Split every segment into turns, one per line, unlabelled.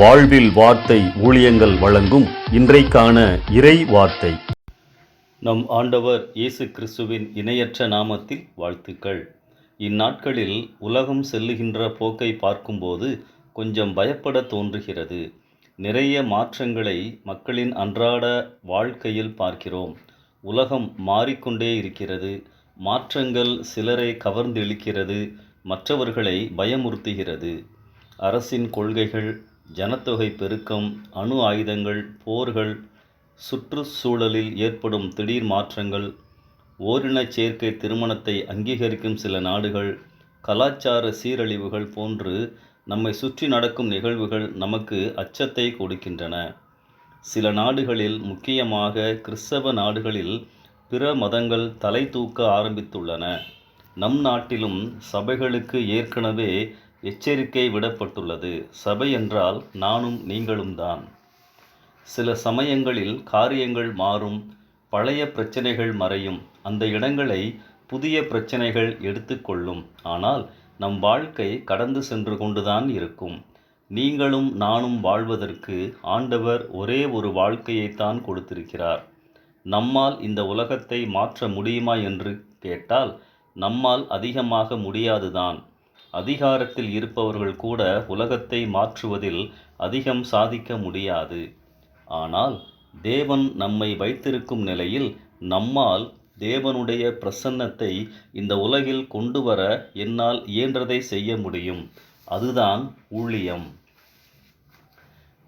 வாழ்வில் வார்த்தை ஊழியங்கள் வழங்கும் இன்றைக்கான இறை வார்த்தை. நம் ஆண்டவர் இயேசு கிறிஸ்துவின் இணையற்ற நாமத்தில் வாழ்த்துக்கள். இந்நாட்களில் உலகம் செல்லுகின்ற போக்கை பார்க்கும்போது கொஞ்சம் பயப்பட தோன்றுகிறது. நிறைய மாற்றங்களை மக்களின் அன்றாட வாழ்க்கையில் பார்க்கிறோம். உலகம் மாறிக்கொண்டே இருக்கிறது. மாற்றங்கள் சிலரை கவர்ந்து இழுக்கிறது மற்றவர்களை பயமுறுத்துகிறது. அரசின் கொள்கைகள் ஜனத்தொகை பெருக்கம் அணு ஆயுதங்கள் போர்கள் சுற்றுச்சூழலில் ஏற்படும் திடீர் மாற்றங்கள் ஓரினச் சேர்க்கை திருமணத்தை அங்கீகரிக்கும் சில நாடுகள் கலாச்சார சீரழிவுகள் போன்று நம்மை சுற்றி நடக்கும் நிகழ்வுகள் நமக்கு அச்சத்தை கொடுக்கின்றன. சில நாடுகளில் முக்கியமாக கிறிஸ்தவ நாடுகளில் பிற மதங்கள் தலை தூக்க ஆரம்பித்துள்ளன. நம் நாட்டிலும் சபைகளுக்கு ஏற்கனவே எச்சரிக்கை விடப்பட்டுள்ளது. சபை என்றால் நானும் நீங்களும் தான். சில சமயங்களில் காரியங்கள் மாறும் பழைய பிரச்சனைகள் மறையும். அந்த இடங்களை புதிய பிரச்சனைகள் எடுத்துக்கொள்ளும் ஆனால் நம் வாழ்க்கை கடந்து சென்று கொண்டுதான் இருக்கும். நீங்களும் நானும் வாழ்வதற்கு ஆண்டவர் ஒரே ஒரு வாழ்க்கையைத்தான் கொடுத்திருக்கிறார். நம்மால் இந்த உலகத்தை மாற்ற முடியுமா என்று கேட்டால் நம்மால் அதிகமாக முடியாதுதான். அதிகாரத்தில் இருப்பவர்கள் கூட உலகத்தை மாற்றுவதில் அதிகம் சாதிக்க முடியாது. ஆனால் தேவன் நம்மை வைத்திருக்கும் நிலையில் நம்மால் தேவனுடைய பிரசன்னத்தை இந்த உலகில் கொண்டு வர என்னால் இயன்றதை செய்ய முடியும். அதுதான் ஊழியம்.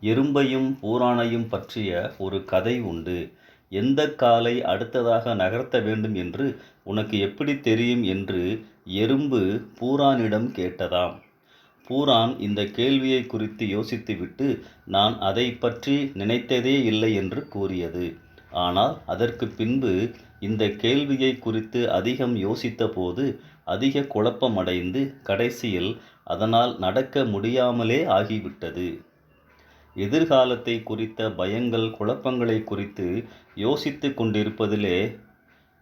எறும்பையும் பூரானையும் பற்றிய ஒரு கதை உண்டு. எந்த காலை அடுத்ததாக நகர்த்த வேண்டும் என்று உனக்கு எப்படி தெரியும் என்று எறும்பு பூரானிடம் கேட்டதாம். பூரான் இந்த கேள்வியை குறித்து யோசித்துவிட்டு நான் அதை பற்றி நினைத்ததே இல்லை என்று கூறியது. ஆனால் அதற்கு பின்பு இந்த கேள்வியை குறித்து அதிகம் யோசித்தபோது அதிக குழப்பமடைந்து கடைசியில் அதனால் நடக்க முடியாமலே ஆகிவிட்டது. எதிர்காலத்தை குறித்த பயங்கள் குழப்பங்களை குறித்து யோசித்து கொண்டிருப்பதிலே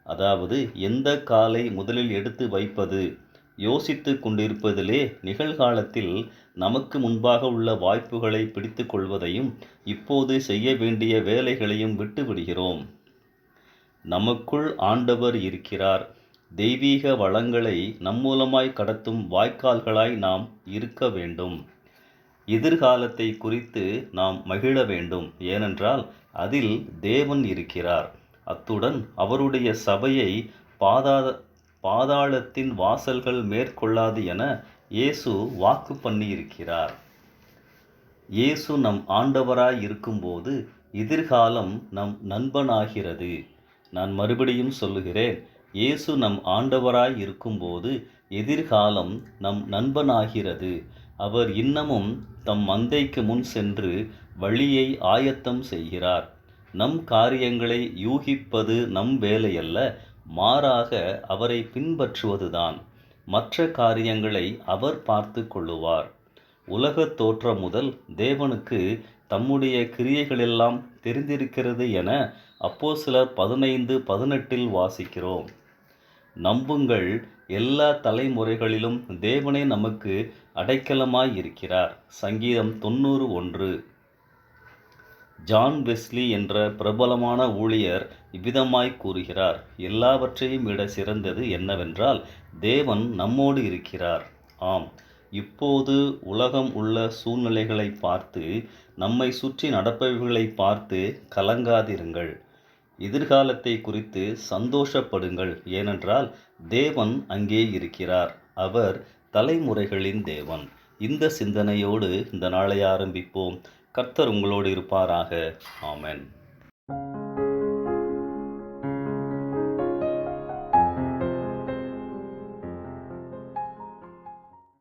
அதாவது எந்த காலை முதலில் எடுத்து வைப்பது? யோசித்து கொண்டிருப்பதிலே நிகழ்காலத்தில் நமக்கு முன்பாக உள்ள வாய்ப்புகளை பிடித்து கொள்வதையும் இப்போது செய்ய வேண்டிய வேலைகளையும் விட்டுவிடுகிறோம் நமக்குள் ஆண்டவர் இருக்கிறார். தெய்வீக வளங்களை நம்மூலமாய் கடத்தும் வாய்க்கால்களாய் நாம் இருக்க வேண்டும். எதிர்காலத்தை குறித்து நாம் மகிழ வேண்டும். ஏனென்றால் அதில் தேவன் இருக்கிறார். அத்துடன் அவருடைய சபையை பாதாத பாதாளத்தின் வாசல்கள் மேற்கொள்ளாது என இயேசு வாக்கு பண்ணியிருக்கிறார். இயேசு நம் ஆண்டவராய் இருக்கும்போது எதிர்காலம் நம் நண்பனாகிறது. நான் மறுபடியும் சொல்லுகிறேன் இயேசு நம் ஆண்டவராய் இருக்கும்போது எதிர்காலம் நம் நண்பனாகிறது. அவர் இன்னமும் தம் மந்தைக்கு முன் சென்று வழியை ஆயத்தம் செய்கிறார். நம் காரியங்களை யூகிப்பது நம் வேலையல்ல மாறாக அவரை பின்பற்றுவதுதான். மற்ற காரியங்களை அவர் பார்த்து கொள்ளுவார். உலகத் தோற்றம் முதல் தேவனுக்கு தம்முடைய கிரியைகளெல்லாம் தெரிந்திருக்கிறது என அப்போ சிலர் பதினைந்து பதினெட்டில் வாசிக்கிறோம். நம்புங்கள் எல்லா தலைமுறைகளிலும் தேவனே நமக்கு அடைக்கலமாய் இருக்கிறார் சங்கீதம் தொண்ணூறு ஒன்று. ஜான் வெஸ்லி என்ற பிரபலமான ஊழியர் இவ்விதமாய் கூறுகிறார் எல்லாவற்றையும் விட சிறந்தது என்னவென்றால் தேவன் நம்மோடு இருக்கிறார். ஆம் இப்போது உலகம் உள்ள சூழ்நிலைகளை பார்த்து நம்மை சுற்றி நடப்பவைகளை பார்த்து கலங்காதிருங்கள். எதிர்காலத்தை குறித்து சந்தோஷப்படுங்கள் ஏனென்றால் தேவன் அங்கே இருக்கிறார். அவர் தலைமுறைகளின் தேவன். இந்த சிந்தனையோடு இந்த நாளை ஆரம்பிப்போம். கர்த்தர் உங்களோடு இருப்பாராக. ஆமென்.